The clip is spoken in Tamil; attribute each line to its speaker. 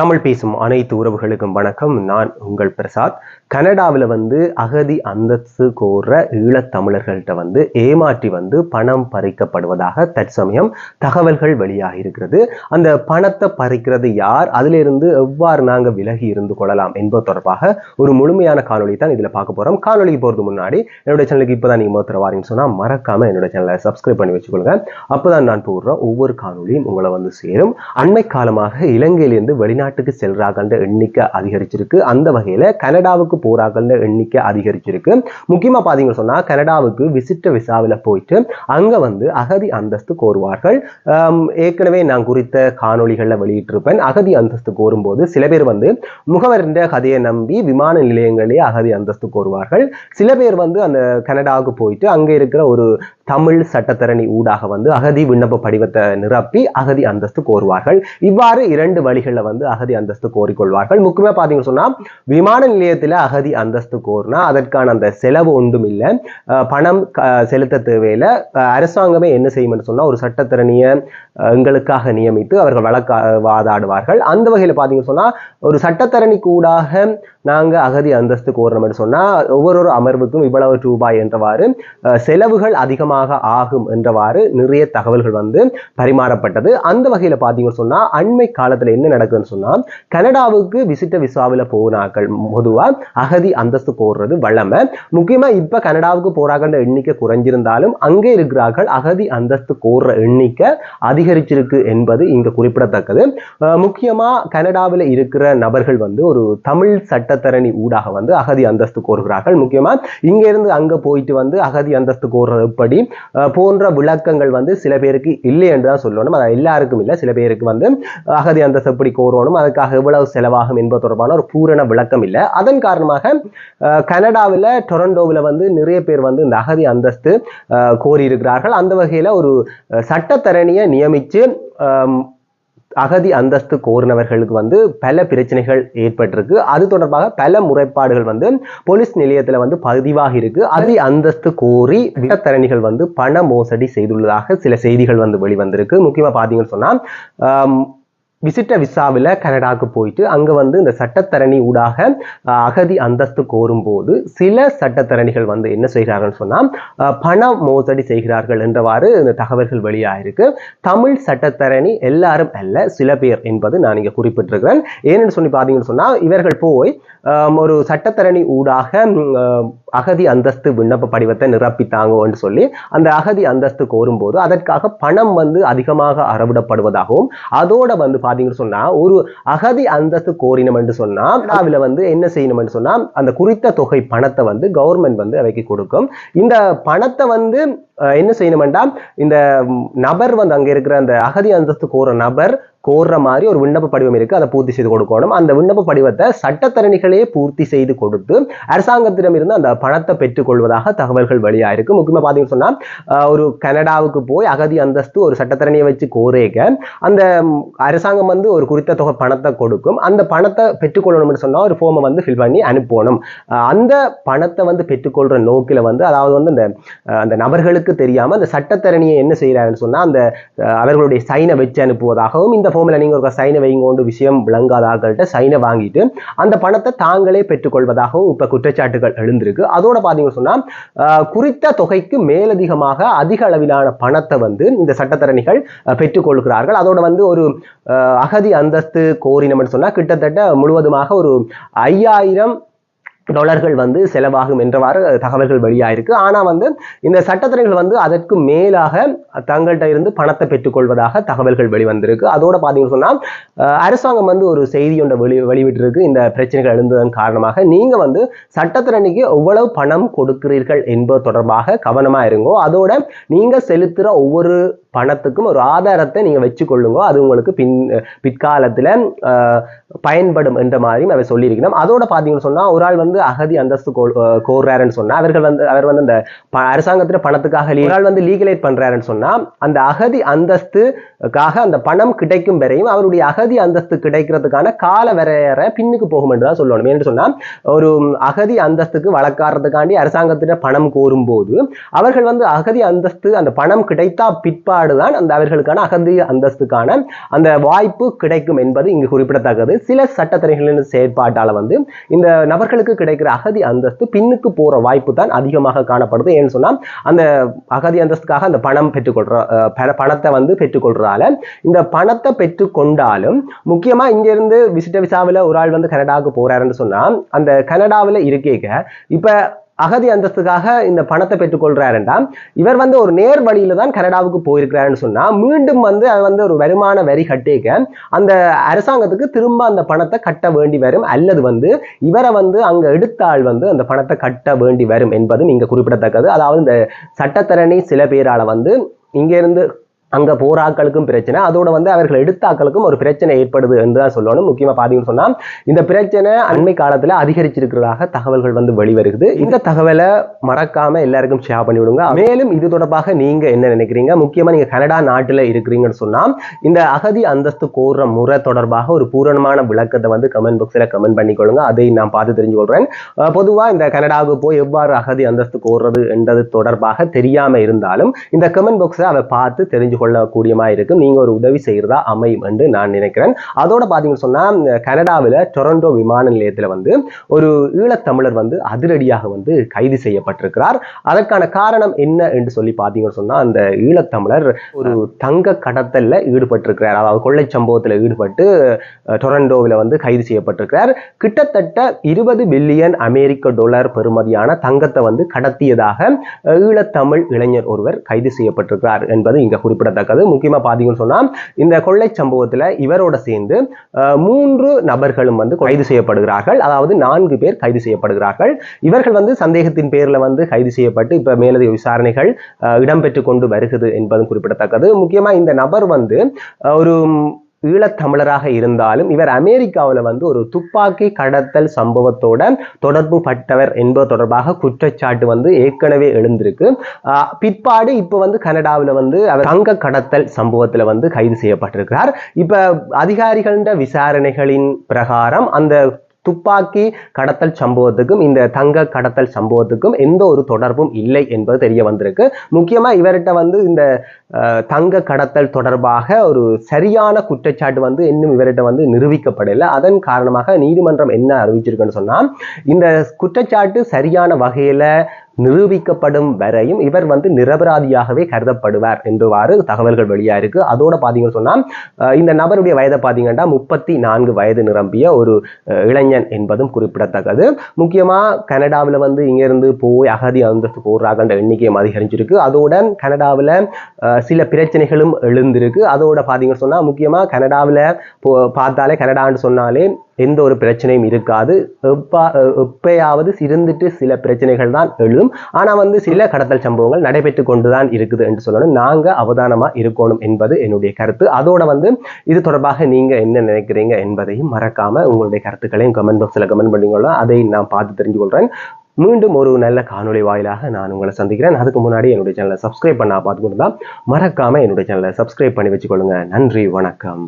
Speaker 1: தமிழ் பேசும் அனைத்து உறவுகளுக்கும் வணக்கம். நான் உங்கள் பிரசாத். கனடாவில் வந்து அகதி அந்தஸ்து கோர்ற ஈழத்தமிழர்கள்ட்ட வந்து ஏமாற்றி வந்து பணம் பறிக்கப்படுவதாக தற்சமயம் தகவல்கள் வெளியாக இருக்கிறது அந்த பணத்தை பறிக்கிறது யார்? அதிலிருந்து எவ்வாறு நாங்கள் விலகி இருந்து கொள்ளலாம் என்பது தொடர்பாக ஒரு முழுமையான காணொலி தான் இதில் பார்க்க போகிறோம் காணொலிக்கு போகிறது முன்னாடி என்னோட சேனலுக்கு இப்போ தான் நீங்கள் மொத்தர வாரீங்கன்னு சொன்னால் மறக்காமல் என்னோட சேனலை சப்ஸ்கிரைப் பண்ணி வச்சுக்கொள்ளுங்க. அப்போ தான் நான் போடுற ஒவ்வொரு காணொலியும் உங்களை வந்து சேரும். அண்மை காலமாக இலங்கையிலிருந்து வெளிநாட்டு வெளிநாட்டுக்கு செல்றாங்கன்ற எண்ணிக்கை அதிகரிச்சிருக்கு. அந்த வகையில கனடாவுக்கு போறாங்கன்ற எண்ணிக்கை அதிகரிச்சிருக்கு. முக்கியமா பாத்தீங்கன்னு சொன்னா கனடாவுக்கு விசிட்ட விசாவில் போயிட்டு அங்க வந்து அகதி அந்தஸ்து கோருவார்கள். ஏற்கனவே நான் குறித்த காணொளிகள்ல வெளியிட்டிருப்பேன். அகதி அந்தஸ்து கோரும்போது சில பேர் வந்து முகவரின் கதையை நம்பி விமான நிலையங்களே அகதி அந்தஸ்து கோருவார்கள். சில பேர் வந்து அந்த கனடாவுக்கு போயிட்டு அங்க இருக்கிற ஒரு தமிழ் சட்டத்தரணி ஊடாக வந்து அகதி விண்ணப்ப படிவத்தை நிரப்பி அகதி அந்தஸ்து கோருவார்கள். இவ்வாறு இரண்டு வழிகளில் வந்து அகதி அந்தஸ்து கோரிக்கொள்வார்கள். முக்கியமாக பார்த்தீங்கன்னு சொன்னா விமான நிலையத்தில் அகதி அந்தஸ்து கோரினா அதற்கான அந்த செலவு ஒன்றும் இல்லை பணம் செலுத்த தேவையில் அரசாங்கமே என்ன செய்யும்னு சொன்னா ஒரு சட்டத்தரணியை எங்களுக்காக நியமித்து அவர்கள் வழக்க வாதாடுவார்கள். அந்த வகையில் பார்த்தீங்கன்னு சொன்னா ஒரு சட்டத்தரணி கூடாக நாங்க அகதி அந்தஸ்து கோரணும்னு சொன்னா ஒவ்வொரு அமர்வுக்கும் இவ்வளவு ரூபாய் என்றவாறு செலவுகள் அதிகமாக ஆகும் என்றவாறு நிறைய தகவல்கள் வந்து பரிமாறப்பட்டது. அந்த வகையில் பார்த்தீங்கன்னு சொன்னா அண்மை காலத்தில் என்ன நடக்குதுன்னு சொன்னால் கனடாவுக்கு விசிட்ட விசாவில் போனாக்கள் பொதுவாக அகதி அந்தஸ்து போடுறது வழமை. முக்கியமா இப்போ கனடாவுக்கு போறாங்கன்ற எண்ணிக்கை குறைஞ்சிருந்தாலும் அங்கே இருக்கிறார்கள் அகதி அந்தஸ்து கோர்ற எண்ணிக்கை அதிகரிச்சிருக்கு என்பது இங்கே குறிப்பிடத்தக்கது. முக்கியமாக முக்கியமா கனடாவில் இருக்கிற நபர்கள் வந்து ஒரு தமிழ் சட்டத்தரணி ஊடாக வந்து அகதி அந்தஸ்து கோருகிறார்கள். முக்கியமா இங்கேருந்து அங்கே அங்க போயிட்டு வந்து அகதி அந்தஸ்து கோர்றது எப்படி? போன்ற விளக்கங்கள் வந்து சில பேருக்கு இல்லை என்று தான் சொல்லணும். அது எல்லாருக்கும் இல்லை. சில பேருக்கு வந்து அகதி அந்தஸ்து எப்படி கோரணும் அதுக்காக எவ்வளவு செலவாகும் என்பது தொடர்பான ஒரு பூரண விளக்கம் இல்லை. அதன் காரணமாக கனடாவில் டொரண்டோவில் வந்து நிறைய பேர் வந்து இந்த அகதி அந்தஸ்து கோரியிருக்கிறார்கள். கோரி இருக்கிறார்கள் அந்த வகையில் ஒரு சட்டத்தரணியை நியமித்து அகதி அந்தஸ்து கோரினவர்களுக்கு வந்து பல பிரச்சனைகள் ஏற்பட்டிருக்கு. அது தொடர்பாக பல முறைப்பாடுகள் வந்து போலீஸ் நிலையத்துல வந்து பதிவாகி இருக்கு. அதி அந்தஸ்து கோரி விட்டத்தரணிகள் வந்து பண மோசடி செய்துள்ளதாக சில செய்திகள் வந்து வெளிவந்திருக்கு. முக்கியமா பார்த்தீங்கன்னு சொன்னா விசிட்ட விசாவில் கனடாக்கு போயிட்டு அங்கே வந்து இந்த சட்டத்தரணி ஊடாக அகதி அந்தஸ்து கோரும்போது சில சட்டத்தரணிகள் வந்து என்ன செய்கிறார்கள் சொன்னால் பண மோசடி செய்கிறார்கள் என்றவாறு இந்த தகவல்கள் வெளியாயிருக்கு. தமிழ் சட்டத்தரணி எல்லாரும் அல்ல சில பேர் என்பது நான் இங்கே குறிப்பிட்டிருக்கிறேன். ஏன்னு சொல்லி பார்த்தீங்கன்னு சொன்னால் இவர்கள் போய் ஒரு சட்டத்தரணி ஊடாக அகதி அந்தஸ்து விண்ணப்ப படிவத்தை நிரப்பித்தாங்கன்னு சொல்லி அந்த அகதி அந்தஸ்து கோரும்போது அதற்காக பணம் வந்து அதிகமாக அறவிடப்படுவதாகவும் அதோட வந்து பார்த்தீங்கன்னு சொன்னா ஒரு அகதி அந்தஸ்து கோரினம் என்று சொன்னா அதில் வந்து என்ன செய்யணும் என்று அந்த குறித்த தொகை பணத்தை வந்து கவர்மெண்ட் வந்து அவைக்கு கொடுக்கும். இந்த பணத்தை வந்து என்ன செய்யணும்டா இந்த நபர் வந்து அங்க இருக்கிற அந்த அகதி அந்தஸ்து கோர நபர் கோர்ற மாதிரி ஒரு விண்ணப்ப படிவம் இருக்கு. அதை பூர்த்தி செய்து கொடுக்கணும். அந்த விண்ணப்ப படிவத்தை சட்டத்தரணிகளே பூர்த்தி செய்து கொடுத்து அரசாங்கத்திடம் இருந்து அந்த பணத்தை பெற்றுக்கொள்வதாக தகவல்கள் வெளியாயிருக்கு முக்கியமா பாத்தீங்கன்னு சொன்னா ஒரு கனடாவுக்கு போய் அகதி அந்தஸ்து ஒரு சட்டத்தரணியை வச்சு கோரேக அந்த அரசாங்கம் வந்து ஒரு குறித்த தொகை பணத்தை கொடுக்கும். அந்த பணத்தை பெற்றுக்கொள்ளணும்னு சொன்னா ஒரு ஃபோமை வந்து ஃபில் பண்ணி அனுப்பணும். அந்த பணத்தை வந்து பெற்றுக்கொள்ற நோக்கில வந்து அதாவது வந்து அந்த அந்த நபர்களுக்கு தெரியாம அந்த சட்டத்தரணியை என்ன செய்யறாருன்னு சொன்னா அந்த அவர்களுடைய சைனை வச்சு அனுப்புவதாகவும் இந்த ஃபார்மில் நீங்கள் ஒரு சைனை வைங்கோண்டு விஷயம் விளங்காத சைனை வாங்கிட்டு அந்த பணத்தை தாங்களே பெற்றுக்கொள்வதாகவும் இப்போ குற்றச்சாட்டுகள் எழுந்திருக்கு. அதோட பாத்தீங்கன்னு சொன்னா குறித்த தொகைக்கு மேலதிகமாக அதிக அளவிலான பணத்தை வந்து இந்த சட்டத்தரணிகள் பெற்றுக்கொள்கிறார்கள். அதோட வந்து ஒரு ஆஹ், அகதி அந்தஸ்து கோரினம்னு சொன்னா கிட்டத்தட்ட முழுவதுமாக ஒரு ஐயாயிரம் டாலர்கள் வந்து செலவாகும் என்றவாறு தகவல்கள் வெளியாயிருக்கு. ஆனால் வந்து இந்த சட்டத்தரணிகள் வந்து அதற்கு மேலாக தங்கள்கிட்ட இருந்து பணத்தை பெற்றுக்கொள்வதாக தகவல்கள் வெளிவந்திருக்கு. அதோட பார்த்தீங்கன்னு சொன்னால் அரசாங்கம் வந்து ஒரு செய்தி ஒன்றை வெளி வெளிவிட்டிருக்கு இந்த பிரச்சனைகள் எழுந்ததன் காரணமாக நீங்கள் வந்து சட்டத்திறனிக்கு எவ்வளவு பணம் கொடுக்கிறீர்கள் என்பது தொடர்பாக கவனமாக இருங்கோ. அதோட நீங்கள் செலுத்துகிற ஒவ்வொரு பணத்துக்கும் ஒரு ஆதாரத்தை நீங்கள் வச்சுக்கொள்ளுங்க. அது உங்களுக்கு பின் பிற்காலத்தில் பயன்படும் என்ற மாதிரியும் அதை சொல்லியிருக்கணும் அதோட பார்த்தீங்கன்னு சொன்னால் ஒரு ஆள் வந்து அகதி அந்தஸ்து கோர்றாருன்னு சொன்னா அவர்கள் வந்து அவர் வந்து அந்த ப- பணத்துக்காக லீ- ஒரு வந்து லீகலைட் பண்றாருன்னு சொன்னா அந்த அகதி அந்தஸ்துக்காக அந்த பணம் கிடைக்கும் வரையும் அவருடைய அகதி அந்தஸ்து கிடைக்கிறதுக்கான கால வரையறை பின்னுக்கு போகும் என்று தான் சொல்லணும். ஏன்னு சொன்னா ஒரு அகதி அந்தஸ்துக்கு வழக்காடுறதுக்காண்டி அரசாங்கத்திட்ட பணம் கோரும் போது அவர்கள் வந்து அகதி அந்தஸ்து அந்த பணம் கிடைத்தா பிற்பாடுதான் அந்த அவர்களுக்கான அகதி அந்தஸ்துக்கான அந்த வாய்ப்பு கிடைக்கும் என்பது இங்கு குறிப்பிடத்தக்கது. சில சட்டத்திரைகளின் செயற்பாட்டால் வந்து இந்த நபர்களுக்கு கிடைக்கிற அகதி அந்தஸ்து பின்னுக்கு போகிற வாய்ப்பு தான் அதிகமாக காணப்படுது. ஏன்னு சொன்னா அந்த அகதி அந்தஸ்துக்காக அந்த பணம் பெற்றுக்கொள்கிற பணத்தை வந்து பெற்றுக்கொள்றதால இந்த பணத்தை பெற்றுக்கொண்டாலும் முக்கியமா இங்கேருந்து விசிட்ட விசாவில் ஒரு ஆள் வந்து கனடாவுக்கு போகிறாருன்னு சொன்னா அந்த கனடாவில் இருக்கேக்க இப்போ அகதி அந்தஸ்துக்காக இந்த பணத்தை பெற்றுக்கொள்றாருண்டா இவர் வந்து ஒரு நேர் வழியில தான் கனடாவுக்கு போயிருக்கிறாருன்னு சொன்னா மீண்டும் வந்து அது வந்து ஒரு வருமான வரி கட்டிக்க அந்த அரசாங்கத்துக்கு திரும்ப அந்த பணத்தை கட்ட வேண்டி வரும் அல்லது வந்து இவரை வந்து அங்க எடுத்தால் வந்து அந்த பணத்தை கட்ட வேண்டி வரும் என்பது இங்கே குறிப்பிடத்தக்கது. அதாவது இந்த சட்டத்தரணி சில பேரால வந்து இங்கேருந்து அங்க போற பிரச்சனை அதோட வந்து அவர்கள் எடுத்தாக்களுக்கும் ஒரு பிரச்சனை ஏற்படுது என்று தான் சொல்லணும். முக்கியமாக பார்த்தீங்கன்னு சொன்னால் இந்த பிரச்சனை அண்மை காலத்துல அதிகரிச்சிருக்கிறதாக தகவல்கள் வந்து வெளிவருகிறது. இந்த தகவலை மறக்காம எல்லாருக்கும் ஷேர் பண்ணி விடுங்க. மேலும் இது தொடர்பாக நீங்க என்ன நினைக்கிறீங்க? முக்கியமா நீங்க கனடா நாட்டில் இருக்கிறீங்கன்னு சொன்னா இந்த அகதி அந்தஸ்து கோர்ற முறை தொடர்பாக ஒரு பூரணமான விளக்கத்தை வந்து கமெண்ட் பாக்ஸ்ல கமெண்ட் பண்ணிக்கொள்ளுங்க. அதை நான் பார்த்து தெரிஞ்சு கொள்றேன் பொதுவாக பொதுவா இந்த கனடாவுக்கு போய் எவ்வாறு அகதி அந்தஸ்து கோர்றது என்றது தொடர்பாக தெரியாம இருந்தாலும் இந்த கமெண்ட் பாக்ஸை அதை பார்த்து தெரிஞ்சு கொள்ளக்கூடியமாக இருக்கும் நீங்கள் ஒரு உதவி செய்கிறதா அமையும் என்று நான் நினைக்கிறேன். அதோட பார்த்தீங்கன்னு சொன்னால் கனடாவில் டொரண்டோ விமான நிலையத்தில் வந்து ஒரு ஈழத்தமிழர் வந்து அதிரடியாக வந்து கைது செய்யப்பட்டிருக்கிறார். அதற்கான காரணம் என்ன என்று சொல்லி பார்த்தீங்கன்னு சொன்னால் அந்த ஈழத்தமிழர் ஒரு தங்க கடத்தலில் ஈடுபட்டிருக்கிறார். அதாவது கொள்ளை சம்பவத்தில் ஈடுபட்டு டொரண்டோவில் வந்து கைது செய்யப்பட்டிருக்கிறார். கிட்டத்தட்ட இருபது பில்லியன் அமெரிக்க டாலர் பெறுமதியான தங்கத்தை வந்து கடத்தியதாக ஈழத்தமிழ் இளைஞர் ஒருவர் கைது செய்யப்பட்டிருக்கிறார் என்பது இங்கே குறிப்பிட குறிப்பிடத்தக்கது முக்கியமா பார்த்தீங்கன்னு சொன்னா இந்த கொள்ளை சம்பவத்துல இவரோட சேர்ந்து மூன்று நபர்களும் வந்து கைது செய்யப்படுகிறார்கள். அதாவது நான்கு பேர் கைது செய்யப்படுகிறார்கள். இவர்கள் வந்து சந்தேகத்தின் பேர்ல வந்து கைது செய்யப்பட்டு இப்ப மேலதிக விசாரணைகள் இடம்பெற்று கொண்டு வருகிறது என்பதும் குறிப்பிடத்தக்கது. முக்கியமா இந்த நபர் வந்து ஒரு ஈழத்தமிழராக இருந்தாலும் இவர் அமெரிக்காவில் வந்து ஒரு துப்பாக்கி கடத்தல் சம்பவத்தோட தொடர்பு பட்டவர் என்பது தொடர்பாக குற்றச்சாட்டு வந்து ஏற்கனவே எழுந்திருக்கு. ஆஹ் பிற்பாடு இப்போ வந்து கனடாவில் வந்து அவர் தங்க கடத்தல் சம்பவத்தில் வந்து கைது செய்யப்பட்டிருக்கிறார். இப்போ அதிகாரிகளின் விசாரணைகளின் பிரகாரம் அந்த துப்பாக்கி கடத்தல் சம்பவத்துக்கும் இந்த தங்க கடத்தல் சம்பவத்துக்கும் எந்த ஒரு தொடர்பும் இல்லை என்பது தெரிய வந்திருக்கு. முக்கியமா இவர்கிட்ட வந்து இந்த அஹ், தங்க கடத்தல் தொடர்பாக ஒரு சரியான குற்றச்சாட்டு வந்து இன்னும் இவர்கிட்ட வந்து நிரூபிக்கப்படலை. அதன் காரணமாக நீதிமன்றம் என்ன அறிவிச்சிருக்குன்னு சொன்னால் இந்த குற்றச்சாட்டு சரியான வகையில நிரூபிக்கப்படும் வரையும் இவர் வந்து நிரபராதியாகவே கருதப்படுவார் என்றுவாறு தகவல்கள் வெளியா இருக்கு. அதோட பாத்தீங்கன்னு சொன்னா இந்த நபருடைய வயதை பாத்தீங்கன்னா முப்பத்தி நான்கு வயது நிரம்பிய ஒரு இளைஞன் என்பதும் குறிப்பிடத்தக்கது. முக்கியமா கனடாவில் வந்து இங்கிருந்து போய் அகதி அந்தஸ்து போடுறாங்கன்ற எண்ணிக்கையும் அதிகரிச்சிருக்கு அதோட கனடாவில் சில பிரச்சனைகளும் எழுந்திருக்கு. அதோட பாத்தீங்கன்னு சொன்னா முக்கியமா கனடாவில் பார்த்தாலே கனடான்னு சொன்னாலே எந்த ஒரு பிரச்சனையும் இருக்காது. எப்பா எப்பயாவது இருந்துட்டு சில பிரச்சனைகள் தான் எழும். ஆனால் வந்து சில கடத்தல் சம்பவங்கள் நடைபெற்று கொண்டுதான் இருக்குது என்று சொல்லணும். நாங்கள் அவதானமாக இருக்கணும் என்பது என்னுடைய கருத்து. அதோட வந்து இது தொடர்பாக நீங்கள் என்ன நினைக்கிறீங்க என்பதையும் மறக்காமல் உங்களுடைய கருத்துக்களையும் கமெண்ட் பாக்ஸில் கமெண்ட் பண்ணிக்கொள்ளலாம் அதை நான் பார்த்து தெரிஞ்சு மீண்டும் ஒரு நல்ல காணொளி வாயிலாக நான் உங்களை சந்திக்கிறேன். அதுக்கு முன்னாடி என்னுடைய சேனலை சப்ஸ்கிரைப் பண்ண பார்த்துக்கொண்டு தான் மறக்காமல் என்னுடைய சேனலை சப்ஸ்கிரைப் பண்ணி வச்சுக்கொள்ளுங்க. நன்றி வணக்கம்.